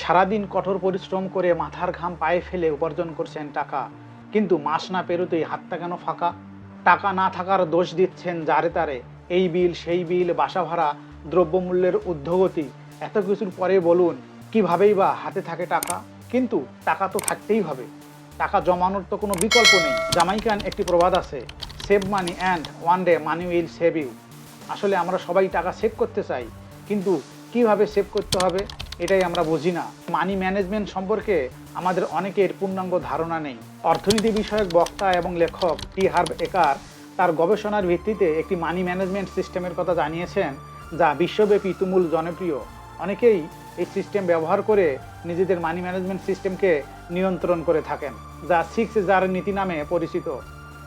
সারাদিন কঠোর পরিশ্রম করে মাথার ঘাম পায়ে ফেলে উপার্জন করছেন টাকা। কিন্তু মাস না পেরোতেই হাতটা কেন ফাঁকা? টাকা না থাকার দোষ দিচ্ছেন যারে তারে। এই বিল, সেই বিল, বাসা ভাড়া, দ্রব্যমূল্যের ঊর্ধ্বগতি, এত কিছুর পরে বলুন, কীভাবেই বা হাতে থাকে টাকা? কিন্তু টাকা তো থাকতেই হবে। টাকা জমানোর তো কোনো বিকল্প নেই। জামাইকান একটি প্রবাদ আছে, save money and one day money will save you. আসলে আমরা সবাই টাকা সেভ করতে চাই, কিন্তু কীভাবে সেভ করতে হবে? এটাই আমরা বুঝি না। মানি ম্যানেজমেন্ট সম্পর্কে আমাদের অনেকের পূর্ণাঙ্গ ধারণা নেই। অর্থনীতি বিষয়ক বক্তা এবং লেখক টি. হার্ব একার তার গবেষণার ভিত্তিতে একটি মানি ম্যানেজমেন্ট সিস্টেমের কথা জানিয়েছেন, যা বিশ্বব্যাপী তুমুল জনপ্রিয়। অনেকেই এই সিস্টেম ব্যবহার করে নিজেদের মানি ম্যানেজমেন্ট সিস্টেমকে নিয়ন্ত্রণ করে থাকেন, যা সিক্স জার নীতি নামে পরিচিত।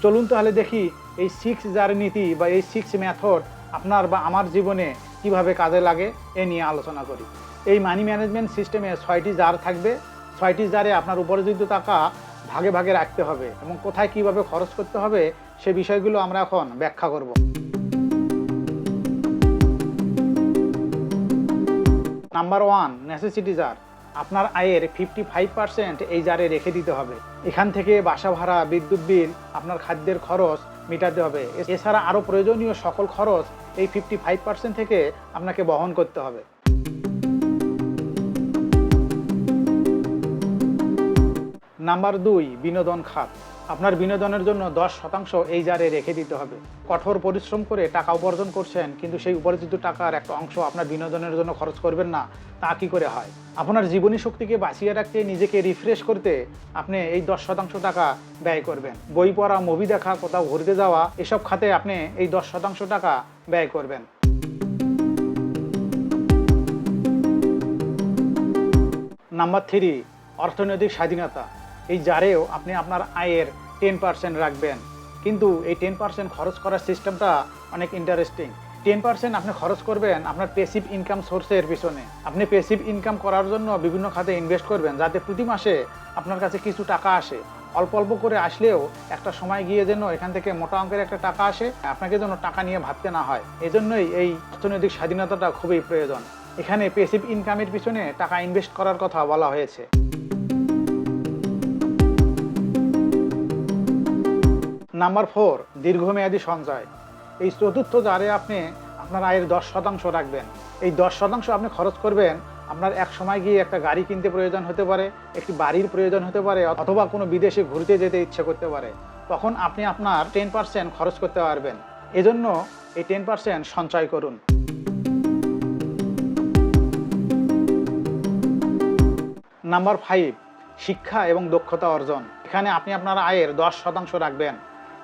চলুন তাহলে দেখি এই সিক্স জার নীতি বা এই সিক্স মেথড আপনার বা আমার জীবনে কীভাবে কাজে লাগে, এ নিয়ে আলোচনা করি। এই মানি ম্যানেজমেন্ট সিস্টেমে ছয়টি জার থাকবে। ছয়টি জারে আপনার উপার্জিত টাকা ভাগে ভাগে রাখতে হবে এবং কোথায় কীভাবে খরচ করতে হবে, সে বিষয়গুলো আমরা এখন ব্যাখ্যা করব। নাম্বার ওয়ান নেসেসিটি জার আপনার আয়ের ফিফটি ফাইভ পার্সেন্ট এই জারে রেখে দিতে হবে। এখান থেকে বাসা ভাড়া, বিদ্যুৎ বিল, আপনার খাদ্যের খরচ মেটাতে হবে। এছাড়া আরও প্রয়োজনীয় সকল খরচ এই ফিফটি ফাইভ পার্সেন্ট থেকে আপনাকে বহন করতে হবে। নাম্বার দুই, বিনোদন খাত। আপনার বিনোদনের জন্য দশ শতাংশ এই জারে রেখে দিতে হবে। কঠোর পরিশ্রম করে টাকা উপার্জন করছেন, কিন্তু সেই উপার্জিত টাকার একটা অংশ আপনার বিনোদনের জন্য খরচ করবেন না, তা কি করে হয়? আপনার জীবনী শক্তিকে বাঁচিয়ে রাখতে, নিজেকে রিফ্রেশ করতে আপনি এই দশ শতাংশ টাকা ব্যয় করবেন। বই পড়া মুভি দেখা, কোথাও ঘুরতে যাওয়া, এসব খাতে আপনি এই দশ শতাংশ টাকা ব্যয় করবেন। নাম্বার থ্রি, অর্থনৈতিক স্বাধীনতা। এই জারেও আপনি আপনার আয়ের টেন পার্সেন্ট রাখবেন। কিন্তু এই টেন পার্সেন্ট খরচ করার সিস্টেমটা অনেক ইন্টারেস্টিং টেন পার্সেন্ট আপনি খরচ করবেন আপনার পেসিভ ইনকাম সোর্সের পিছনে। আপনি পেসিভ ইনকাম করার জন্য বিভিন্ন খাতে ইনভেস্ট করবেন যাতে প্রতি মাসে আপনার কাছে কিছু টাকা আসে। অল্প অল্প করে আসলেও একটা সময় গিয়ে যেন এখান থেকে মোটা অঙ্কের একটা টাকা আসে, আপনাকে যেন টাকা নিয়ে ভাবতে না হয়। এজন্যই এই অর্থনৈতিক স্বাধীনতাটা খুবই প্রয়োজন। এখানে পেসিভ ইনকামের পিছনে টাকা ইনভেস্ট করার কথা বলা হয়েছে। নাম্বার ফোর, দীর্ঘমেয়াদী সঞ্চয়। এই চতুর্থ জারে আপনি আপনার আয়ের দশ শতাংশ রাখবেন। এই দশ শতাংশ আপনি খরচ করবেন, আপনার এক সময় গিয়ে একটা গাড়ি কিনতে প্রয়োজন হতে পারে, একটি বাড়ির প্রয়োজন হতে পারে, অথবা কোনো বিদেশে ঘুরতে যেতে ইচ্ছে করতে পারে। তখন আপনি আপনার টেন পার্সেন্ট খরচ করতে পারবেন। এজন্য এই টেন পার্সেন্ট সঞ্চয় করুন। নাম্বার ফাইভ শিক্ষা এবং দক্ষতা অর্জন। এখানে আপনি আপনার আয়ের দশ শতাংশ রাখবেন।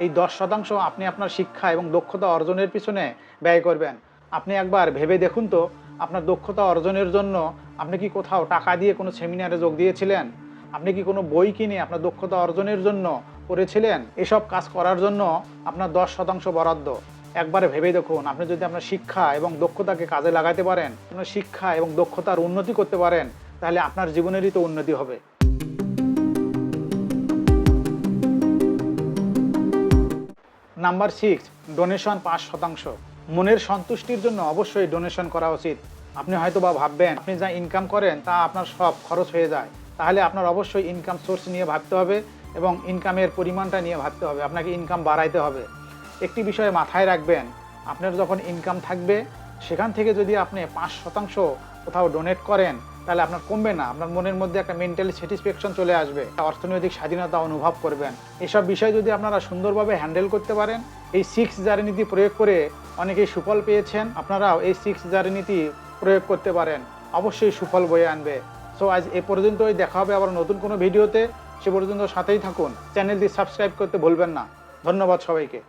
এই দশ শতাংশ আপনি আপনার শিক্ষা এবং দক্ষতা অর্জনের পিছনে ব্যয় করবেন। আপনি একবার ভেবে দেখুন তো, আপনার দক্ষতা অর্জনের জন্য আপনি কি কোথাও টাকা দিয়ে কোনো সেমিনারে যোগ দিয়েছিলেন? আপনি কি কোনো বই কিনে আপনার দক্ষতা অর্জনের জন্য করেছিলেন এসব কাজ করার জন্য আপনার দশ শতাংশ বরাদ্দ। একবারে ভেবে দেখুন, আপনি যদি আপনার শিক্ষা এবং দক্ষতাকে কাজে লাগাতে পারেন, আপনার শিক্ষা এবং দক্ষতার উন্নতি করতে পারেন, তাহলে আপনার জীবনেরই তো উন্নতি হবে। নাম্বার সিক্স ডোনেশন পাঁচ শতাংশ। মনের সন্তুষ্টির জন্য অবশ্যই ডোনেশন করা উচিত। আপনি হয়তো বা ভাববেন, আপনি যা ইনকাম করেন, তা আপনার সব খরচ হয়ে যায়। তাহলে আপনার অবশ্যই ইনকাম সোর্স নিয়ে ভাবতে হবে এবং ইনকামের পরিমাণটা নিয়ে ভাবতে হবে। আপনাকে ইনকাম বাড়াইতে হবে। একটি বিষয়ে মাথায় রাখবেন, আপনার যখন ইনকাম থাকবে, সেখান থেকে যদি আপনি পাঁচ শতাংশ কোথাও ডোনেট করেন তাহলে আপনার কমবে না। আপনার মনের মধ্যে একটা মেন্টালি স্যাটিসফ্যাকশন চলে আসবে। অর্থনৈতিক স্বাধীনতা অনুভব করবেন। এসব বিষয় যদি আপনারা সুন্দরভাবে হ্যান্ডেল করতে পারেন, এই সিক্স জারি নীতি প্রয়োগ করে অনেকেই সুফল পেয়েছেন। আপনারাও এই সিক্স জারি নীতি প্রয়োগ করতে পারেন। অবশ্যই সুফল বয়ে আনবে। সো আজ এ পর্যন্তই। দেখা হবে আবার নতুন কোনো ভিডিওতে। সে পর্যন্ত সাথেই থাকুন। চ্যানেলটি সাবস্ক্রাইব করতে ভুলবেন না। ধন্যবাদ সবাইকে।